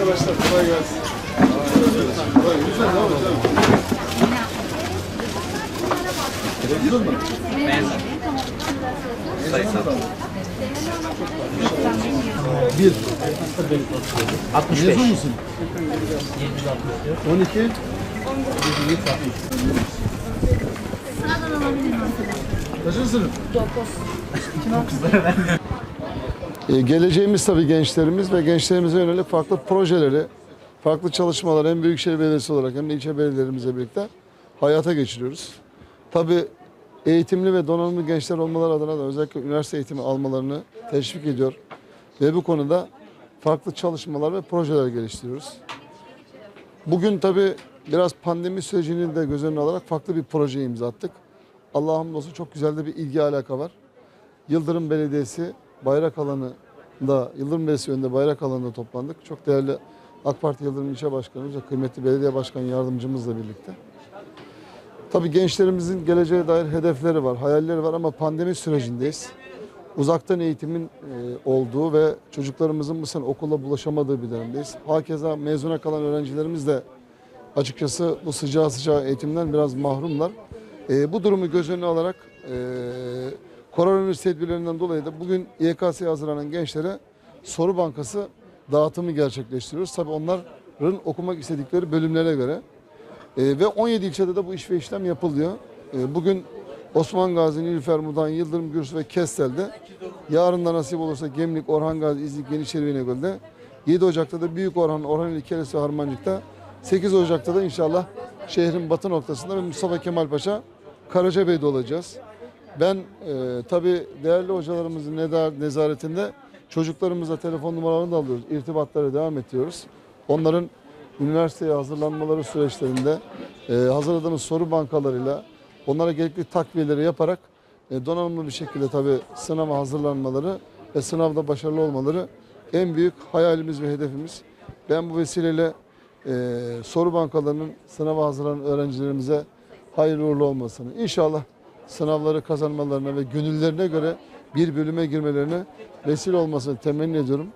Arkadaşlar kolay gelsin. Kolay güzel tamam mı? Televizyon mu? Bir. 65. Mezun musun? 12. Kaçıncı sınıf? Ee, geleceğimiz tabii gençlerimiz ve gençlerimize yönelik farklı projeleri, farklı çalışmalar hem Büyükşehir Belediyesi olarak hem de ilçe belediyelerimizle birlikte hayata geçiriyoruz. Tabii eğitimli ve donanımlı gençler olmaları adına da özellikle üniversite eğitimi almalarını teşvik ediyor. Ve bu konuda farklı çalışmalar ve projeler geliştiriyoruz. Bugün tabii biraz pandemi sürecini de göz önüne alarak farklı bir proje imza attık. Allah'a hamdolsun çok güzel de bir ilgi alaka var. Yıldırım Belediyesi bayrak alanında, Yıldırım Belediyesi önünde bayrak alanında toplandık. Çok değerli AK Parti Yıldırım İlçe Başkanımız ve kıymetli belediye başkan yardımcımızla birlikte. Tabii gençlerimizin geleceğe dair hedefleri var, hayalleri var ama pandemi sürecindeyiz. Uzaktan eğitimin e, olduğu ve çocuklarımızın bu sene okula bulaşamadığı bir dönemdeyiz. Hakeza mezuna kalan öğrencilerimiz de açıkçası bu sıcağı sıcağı eğitimden biraz mahrumlar. E, bu durumu göz önüne alarak e, koronavirüs tedbirlerinden dolayı da bugün YKS'ye hazırlanan gençlere soru bankası dağıtımı gerçekleştiriyoruz. Tabii onların okumak istedikleri bölümlere göre. E, ve 17 ilçede de bu iş ve işlem yapılıyor. E, bugün Osman Gazi, Nilüfer Mudan, Yıldırım Gürs ve Kestel'de yarın da nasip olursa Gemlik, Orhan Gazi, İznik, Yeniçeri ve İnegöl'de 7 Ocak'ta da Büyük Orhan, Orhaneli, Keres ve Harmancık'ta 8 Ocak'ta da inşallah şehrin batı noktasında ve Mustafa Kemal Paşa Karacabey'de olacağız. Ben e, tabii değerli hocalarımızın nezaretinde çocuklarımızla telefon numaralarını da alıyoruz. İrtibatlara devam ettiriyoruz. Onların üniversiteye hazırlanmaları süreçlerinde e, hazırladığımız soru bankalarıyla onlara gerekli takviyeleri yaparak e, donanımlı bir şekilde tabii sınava hazırlanmaları ve sınavda başarılı olmaları en büyük hayalimiz ve hedefimiz. Ben bu vesileyle e, soru bankalarının sınava hazırlanan öğrencilerimize hayırlı uğurlu olmasını, inşallah sınavları kazanmalarına ve gönüllerine göre bir bölüme girmelerine vesile olmasını temenni ediyorum.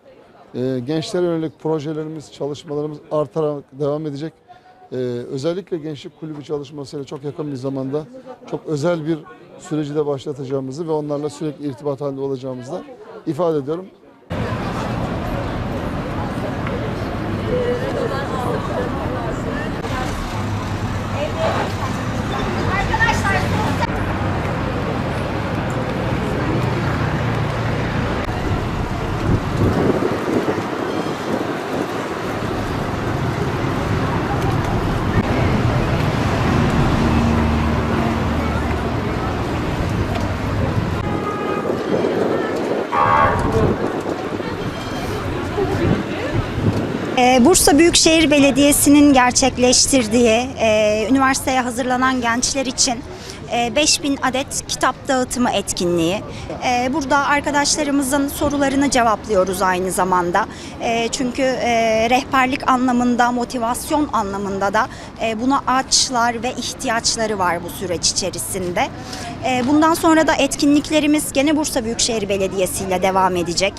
Ee, gençlere yönelik projelerimiz, çalışmalarımız artarak devam edecek. Ee, özellikle gençlik kulübü çalışmasıyla çok yakın bir zamanda çok özel bir süreci de başlatacağımızı ve onlarla sürekli irtibat halinde olacağımızı da ifade ediyorum. Bursa Büyükşehir Belediyesi'nin gerçekleştirdiği e, üniversiteye hazırlanan gençler için e, 5000 adet kitap dağıtımı etkinliği. E, burada arkadaşlarımızın sorularını cevaplıyoruz aynı zamanda. E, çünkü e, rehberlik anlamında, motivasyon anlamında da e, buna açlar ve ihtiyaçları var bu süreç içerisinde. E, bundan sonra da etkinliklerimiz gene Bursa Büyükşehir Belediyesi ile devam edecek.